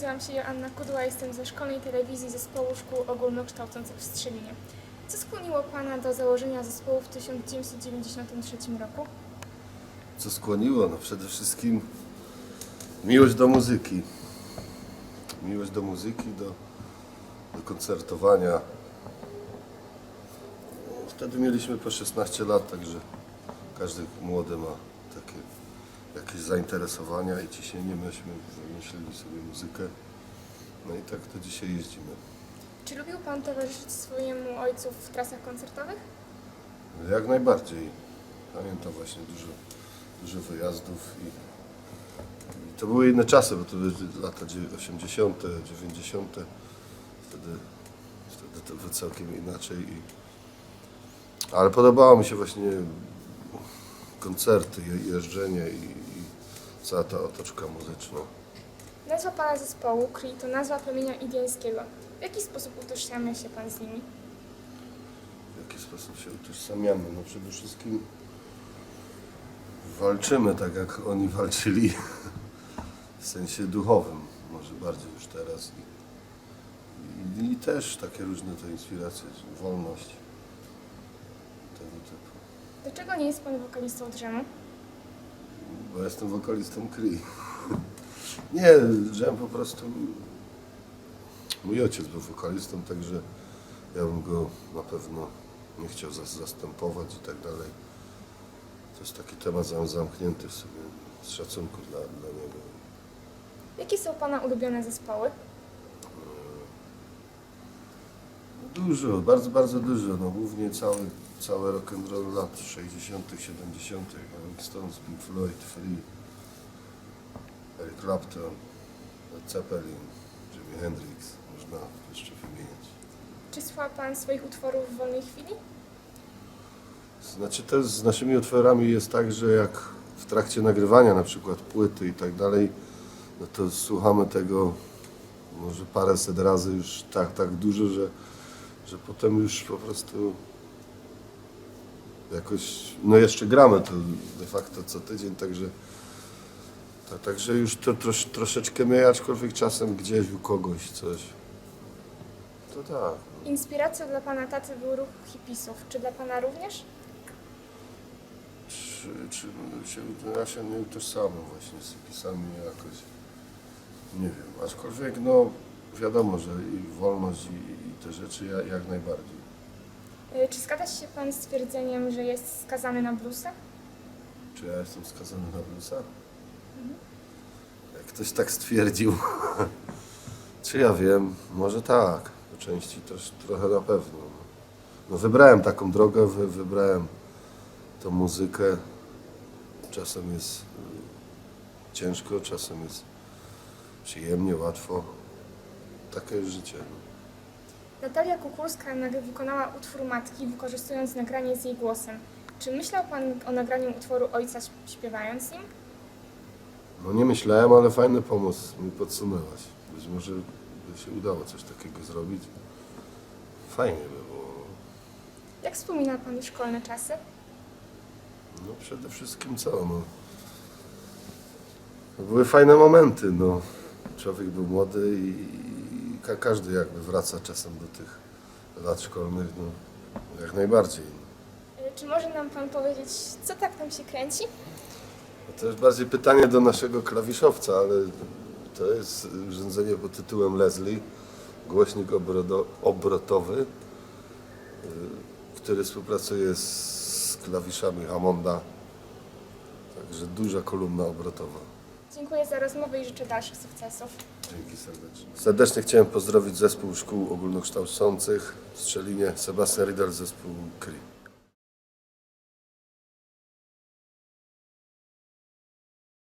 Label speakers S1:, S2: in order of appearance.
S1: Nazywam się Joanna Kudła, jestem ze szkolnej telewizji Zespołu Szkół Ogólnokształcących w Strzelinie. Co skłoniło Pana do założenia zespołu w 1993 roku?
S2: Co skłoniło? No przede wszystkim miłość do muzyki. Miłość do muzyki, do, do koncertowania. Wtedy mieliśmy po 16 lat, także każdy młody ma takie jakieś zainteresowania i ciśnienie. Myśmy wymyślili sobie muzykę. No i tak to dzisiaj jeździmy.
S1: Czy lubił Pan towarzyszyć swojemu ojcu w trasach koncertowych?
S2: Jak najbardziej. Pamiętam właśnie dużo, dużo wyjazdów i, i to były inne czasy, bo to były lata dzie- 80., 90. Wtedy, wtedy to było całkiem inaczej. I, ale podobało mi się właśnie koncerty, je- jeżdżenie i, i cała ta otoczka muzyczna.
S1: Nazwa Pana zespołu, Kree, to nazwa plemienia indiańskiego. W jaki sposób utożsamia się Pan z nimi?
S2: w jaki sposób się utożsamiamy. No przede wszystkim walczymy tak, jak oni walczyli w sensie duchowym, może bardziej już teraz. I, i, i też takie różne te inspiracje, wolność.
S1: Dlaczego nie jest Pan wokalistą drzemu?
S2: Bo jestem wokalistą Kree. Nie, Dżem po prostu... Mój ojciec był wokalistą, także ja bym go na pewno nie chciał zas- zastępować i tak dalej. To jest taki temat zam- zamknięty w sobie, z szacunku dla, dla niego.
S1: Jakie są Pana ulubione zespoły?
S2: Dużo, bardzo, bardzo dużo. No, głównie cały, cały rock and roll lat 60., 70., Rolling Stones, Pink Floyd, Free, Eric Clapton, Led Zeppelin, Jimi Hendrix, można jeszcze wymieniać.
S1: Czy słucha Pan swoich utworów w wolnej chwili?
S2: Znaczy też z naszymi utworami jest tak, że jak w trakcie nagrywania na przykład płyty i tak dalej, no to słuchamy tego może paręset razy już tak, tak dużo, że, że potem już po prostu jakoś, no jeszcze gramy to de facto co tydzień, także ta, także już to trosz, troszeczkę mniej, aczkolwiek czasem gdzieś u kogoś coś. To tak.
S1: Inspiracją dla Pana taty był ruch hipisów. Czy dla Pana również?
S2: Czy, czy się, ja się nie utożsamiam właśnie z pisami jakoś, nie wiem, aczkolwiek no wiadomo, że i wolność i, i te rzeczy ja, jak najbardziej.
S1: Y, Czy zgadza się Pan z twierdzeniem, że jest skazany na bluesa?
S2: Czy ja jestem skazany na bluesa? Jak ktoś tak stwierdził, czy ja wiem, może tak, po części też trochę na pewno. No wybrałem taką drogę, wy, wybrałem tą muzykę, czasem jest y, ciężko, czasem jest przyjemnie, łatwo. Takie życie. No.
S1: Natalia Kukulska nag- wykonała utwór matki, wykorzystując nagranie z jej głosem. Czy myślał Pan o nagraniu utworu ojca śp- śpiewając nim?
S2: no nie myślałem, ale fajny pomysł mi podsunęłaś. Być może by się udało coś takiego zrobić. Fajnie by było.
S1: Jak wspomina Pan szkolne czasy?
S2: No przede wszystkim co, no. To były fajne momenty, no. Człowiek był młody i ka każdy jakby wraca czasem do tych lat szkolnych, no. Jak najbardziej.
S1: Y, Czy może nam Pan powiedzieć, co tak tam się kręci?
S2: No To jest bardziej pytanie do naszego klawiszowca, ale to jest urządzenie pod tytułem Leslie, głośnik obrotowy, y, który współpracuje z klawiszami Hammonda. Także duża kolumna obrotowa.
S1: Dziękuję za rozmowę i życzę dalszych sukcesów.
S2: Dzięki serdecznie. Serdecznie chciałem pozdrowić zespół szkół ogólnokształcących w Strzelinie, Sebastian Riedel, zespół KRI.